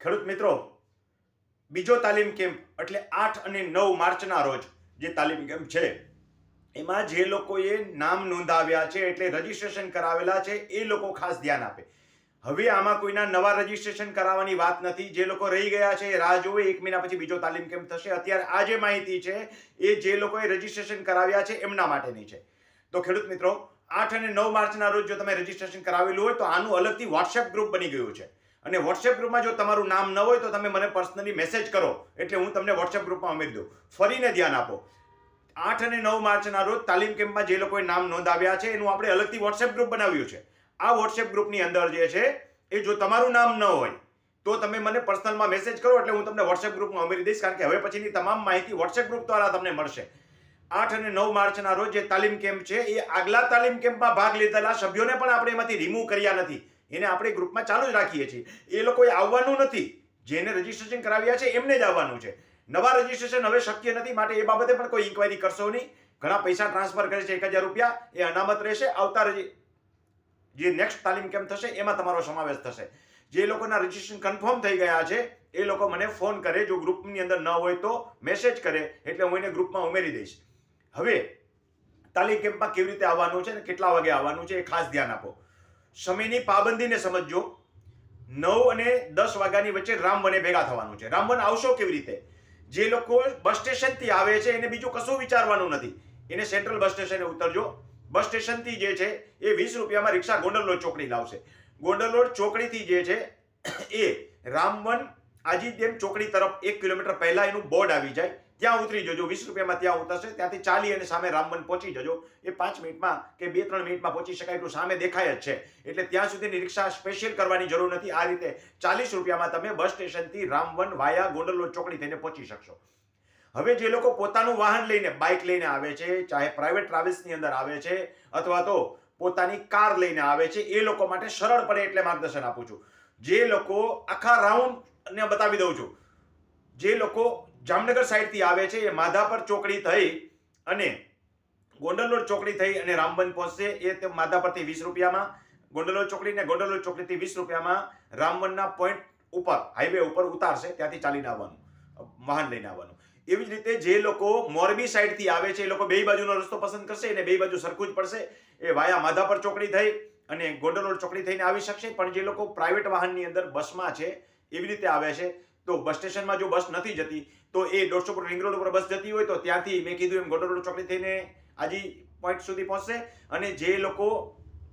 ખેડૂત મિત્રો, બીજો તાલીમ કેમ્પ એટલે આઠ અને નવ માર્ચના રોજ જે તાલીમ કેમ્પ છે, એમાં જે લોકોએ નામ નોંધાવ્યા છે એટલે રજીસ્ટ્રેશન કરાવેલા છે, એ લોકો ખાસ ધ્યાન આપે. હવે આમાં કોઈના નવા રજીસ્ટ્રેશન કરાવવાની વાત નથી, જે લોકો રહી ગયા છે રાહ જોવે, એક મહિના પછી બીજો તાલીમ કેમ્પ થશે. અત્યારે આ જે માહિતી છે, એ જે લોકોએ રજીસ્ટ્રેશન કરાવ્યા છે, એમના માટેની છે. તો ખેડૂત મિત્રો, આઠ અને નવ માર્ચના રોજ જો તમે રજીસ્ટ્રેશન કરાવેલું હોય, તો આનું અલગથી વોટ્સએપ ગ્રુપ બની ગયું છે. અને વોટ્સએપ ગ્રુપમાં જો તમારું નામ ન હોય તો તમે મને પર્સનલી મેસેજ કરો. એટલે હું તમને વોટ્સએપ ગ્રુપમાં ઉમેરી દઉં. ફરીને ધ્યાન આપો. આઠ અને નવ માર્ચના રોજ તાલીમ કેમ્પમાં જે લોકોએ નામ નોંધાવ્યા છે, એનું આપણે અલગથી વોટ્સએપ ગ્રુપ બનાવ્યું છે. આ વોટ્સએપ ગ્રુપની અંદર જે છે, એ જો તમારું નામ ન હોય, તો તમે મને પર્સનલમાં મેસેજ કરો, એટલે હું તમને વોટ્સએપ ગ્રુપમાં ઉમેરી દઈશ, કારણ કે હવે પછીની તમામ માહિતી વોટ્સએપ ગ્રુપ દ્વારા તમને મળશે. આઠ અને નવ માર્ચના રોજ જે તાલીમ કેમ્પ છે, એ આગલા તાલીમ કેમ્પમાં ભાગ લીધેલા સભ્યોને પણ આપણે એમાંથી રિમૂવ કર્યા નથી. એને આપણે ગ્રુપમાં ચાલુ જ રાખીએ છીએ. એ લોકોએ આવવાનું નથી. જેને રજીસ્ટ્રેશન કરાવ્યા છે, એમને જ આવવાનું છે. નવા રજીસ્ટ્રેશન હવે શક્ય નથી, માટે એ બાબતે પણ કોઈ ઇન્ક્વાયરી કરશો નહીં. ઘણા પૈસા ટ્રાન્સફર કરે છે, એક હજાર રૂપિયા, એ અનામત રહેશે. આવતા રજી, જે નેક્સ્ટ તાલીમ કેમ્પ થશે, એમાં તમારો સમાવેશ થશે. જે લોકોના રજીસ્ટ્રેશન કન્ફર્મ થઈ ગયા છે, એ લોકો મને ફોન કરે, જો ગ્રુપની અંદર ન હોય તો મેસેજ કરે, એટલે હું એને ગ્રુપમાં ઉમેરી દઈશ. હવે, તાલીમ કેમ્પમાં કેવી રીતે આવવાનું છે અને કેટલા વાગે આવવાનું છે, એ ખાસ ધ્યાન આપો. સમયની પાબંદીને સમજજો. નવ અને દસ વાગ્યાની વચ્ચે રામવને ભેગા થવાનું છે. રામવન આવશો કેવી રીતે? જે લોકો બસ સ્ટેશનથી આવે છે, એને બીજું કશું વિચારવાનું નથી. એને સેન્ટ્રલ બસ સ્ટેશને ઉતરજો. બસ સ્ટેશનથી જે છે, એ વીસ રૂપિયામાં રિક્ષા ગોંડલરોડ ચોકડી લાવશે. ગોંડલરોડ ચોકડીથી જે છે, એ રામવન આજીદેમ ચોકડી તરફ એક કિલોમીટર પહેલા એનું બોર્ડ આવી જાય. ત્યાં ઉતરી જજો, વીસ રૂપિયામાં ત્યાં ઉતરશે, ત્યાંથી ચાલી અને સામે રામવન પહોંચી જજો. એ પાંચ મિનિટમાં કે બે, ત્રણ મિનિટમાં પહોંચી શકાય એટલું સામે દેખાય જ છે. એટલે ત્યાં સુધીની રિક્ષા સ્પેશિયલ કરવાની જરૂર નથી. આ રીતે ચાલીસ રૂપિયામાં તમે બસ સ્ટેશનથી રામવન વાયા ગોંડલરોડ ચોકડી થઈને પહોંચી શકશો. હવે જે લોકો પોતાનું વાહન લઈને, બાઇક લઈને આવે છે, ચાહે પ્રાઇવેટ ટ્રાવેલ્સની અંદર આવે છે, અથવા તો પોતાની કાર લઈને આવે છે, એ લોકો માટે સરળ પડે એટલે માર્ગદર્શન આપું છું. જે લોકો આખા રાઉન્ડ ને બતાવી દઉં છું. જે લોકો જામનગર સાઈડથી આવે છે, એ માધાપર ચોકડી થઈ અને ગોંડલોર ચોકડી થઈ અને રામબન પહોંચશે, એ તે માધાપરથી વીસ રૂપિયામાં ગોંડલોર ચોકડી ને ગોંડલોર ચોકડીથી વીસ રૂપિયામાં રામબનના પોઈન્ટ ઉપર, હાઈવે ઉપર ઉતારશે, ત્યાંથી ચાલીને આવવાનું, વાહન લઈને આવવાનું. એવી જ રીતે જે લોકો મોરબી સાઈડથી આવે છે, એ લોકો બે બાજુનો રસ્તો પસંદ કરશે અને બે બાજુ સરખું જ પડશે, એ વાયા માધાપર ચોકડી થઈ અને ગોંડલોર ચોકડી થઈને આવી શકશે, પણ જે લોકો પ્રાઇવેટ વાહનની અંદર બસમાં છે, એવી રીતે આવે છે તો બસ સ્ટેશનમાં જો બસ નથી જતી, તો એ દોઢસો ફૂટ રિંગ રોડ ઉપર બસ જતી હોય તો ત્યાંથી મેં કીધું એમ ગોંડલરોડ ચોકડી થઈને આજી પોઈન્ટ સુધી પહોંચશે અને જે લોકો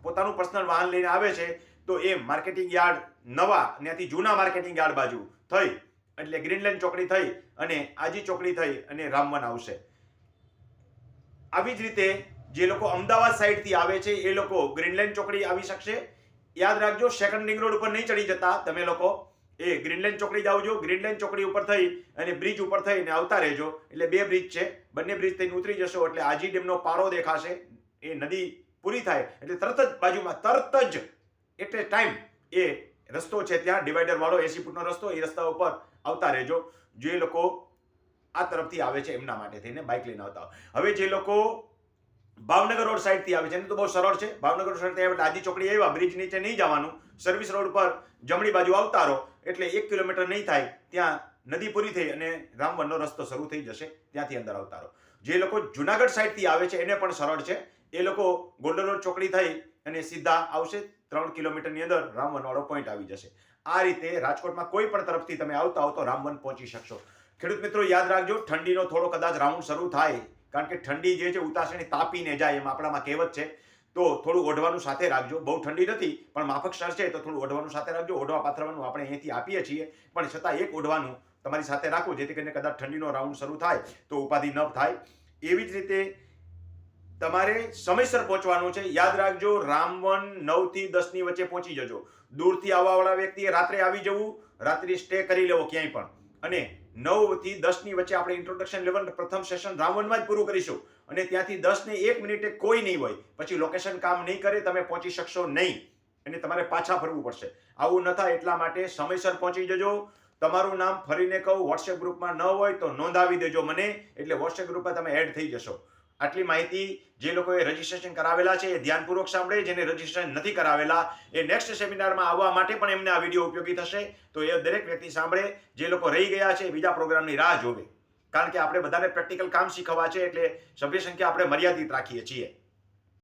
પોતાનું પર્સનલ વાહન લઈને આવે છે, તો એ માર્કેટિંગ યાર્ડ નવા ત્યાંથી જૂના માર્કેટિંગ યાર્ડ બાજુ થઈ. એટલે ગ્રીનલેન્ડ ચોકડી થઈ અને આજી ચોકડી થઈ અને રામવન આવશે. આવી જ રીતે જે લોકો અમદાવાદ સાઈડથી આવે છે, એ લોકો ગ્રીનલેન્ડ ચોકડી આવી શકશે. યાદ રાખજો સેકન્ડ રિંગ રોડ ઉપર નહીં ચડી જતા તમે લોકો. એ ગ્રીનલેન્ડ ચોકડી જ આવજો. ગ્રીનલેન્ડ ચોકડી ઉપર થઈ અને બ્રિજ ઉપર થઈને આવતા રહેજો. એટલે બે બ્રિજ છે. બંને બ્રિજ થઈને ઉતરી જશો એટલે આજી ડેમનો પારો દેખાશે. એ નદી પૂરી થાય. એટલે તરત જ બાજુમાં, તરત જ એટલે ટાઈમ એ રસ્તો છે ત્યાં. ડિવાઈડર વાળો, એસી ફૂટનો રસ્તો, એ રસ્તા ઉપર આવતા રહેજો. જે લોકો આ તરફથી આવે છે એમના માટે થઈને બાઇક લઈને આવતા. હવે જે લોકો ભાવનગર રોડ સાઈડથી આવે છે એને તો બહુ સરળ છે. ભાવનગર રોડ સાઈડથી આવે એટલે આજી ચોકડી આવ્યા બ્રિજ નીચે નહીં જવાનું. સર્વિસ રોડ પર જમણી બાજુ આવતા રહો. એટલે એક કિલોમીટર નહીં થાય, ત્યાં નદી પૂરી થઈ અને રામવનનો રસ્તો શરૂ થઈ જશે. ત્યાંથી અંદર આવતા રહો. જે લોકો જુનાગઢ સાઈડથી આવે છે, એને પણ સરળ છે. એ લોકો ગોલ્ડન રોડ ચોકડી થઈ અને સીધા આવશે. ત્રણ કિલોમીટરની અંદર રામવનવાળો પોઈન્ટ આવી જશે. આ રીતે રાજકોટમાં કોઈ પણ તરફથી તમે આવતા હો તો રામવન પહોંચી શકશો. ખેડૂત મિત્રો, યાદ રાખજો, ઠંડીનો થોડો કદાચ રાઉન્ડ શરૂ થાય. કારણ કે ઠંડી જે છે, ઉતાસણી તાપીને જાય એમ આપણામાં કહેવત છે. તો થોડું ઓઢવાનું સાથે રાખજો. બહુ ઠંડી નથી, પણ માફક સર છે તો થોડું ઓઢવાનું સાથે રાખજો. ઓઢવા પાથરવાનું આપણે અહીંથી આપીએ છીએ, પણ છતાં એક ઓઢવાનું તમારી સાથે રાખો, જેથી કરીને કદાચ ઠંડીનો રાઉન્ડ શરૂ થાય તો ઉપાધિ ન થાય. એવી જ રીતે તમારે સમયસર પહોંચવાનું છે. યાદ રાખજો, રામવન નવથી દસની વચ્ચે પહોંચી જજો. દૂરથી આવવાવાળા વ્યક્તિએ રાત્રે આવી જવું, રાત્રિ સ્ટે કરી લેવો ક્યાંય પણ. અને નવથી દસની વચ્ચે આપણે ઇન્ટ્રોડક્શન લેવલ પ્રથમ સેશન રાવણમાં જ પૂરું કરીશું. અને ત્યાંથી દસ ને એક મિનિટે કોઈ નહીં હોય. પછી લોકેશન કામ નહીં કરે, તમે પહોંચી શકશો નહીં. અને તમારે પાછા ફરવું પડશે. આવું ન થાય એટલા માટે સમયસર પહોંચી જજો. તમારું નામ ફરીને કહું વોટ્સએપ ગ્રુપમાં ન હોય તો નોંધાવી દેજો મને. એટલે વોટ્સએપ ગ્રુપમાં તમે એડ થઈ જશો. આટલી માહિતી જે લોકોએ રજીસ્ટ્રેશન કરાવેલા છે એ ધ્યાનપૂર્વક સાંભળે, જેને રજીસ્ટ્રેશન નથી કરાવેલા, એ નેક્સ્ટ સેમિનારમાં આવવા માટે પણ એમને આ વીડિયો ઉપયોગી થશે. તો એ દરેક વ્યક્તિ સાંભળે, જે લોકો રહી ગયા છે, બીજા પ્રોગ્રામની રાહ જોવે. કારણ કે આપણે બધાને પ્રેક્ટિકલ કામ શીખવા છે, એટલે સભ્ય સંખ્યા આપણે મર્યાદિત રાખીએ છીએ.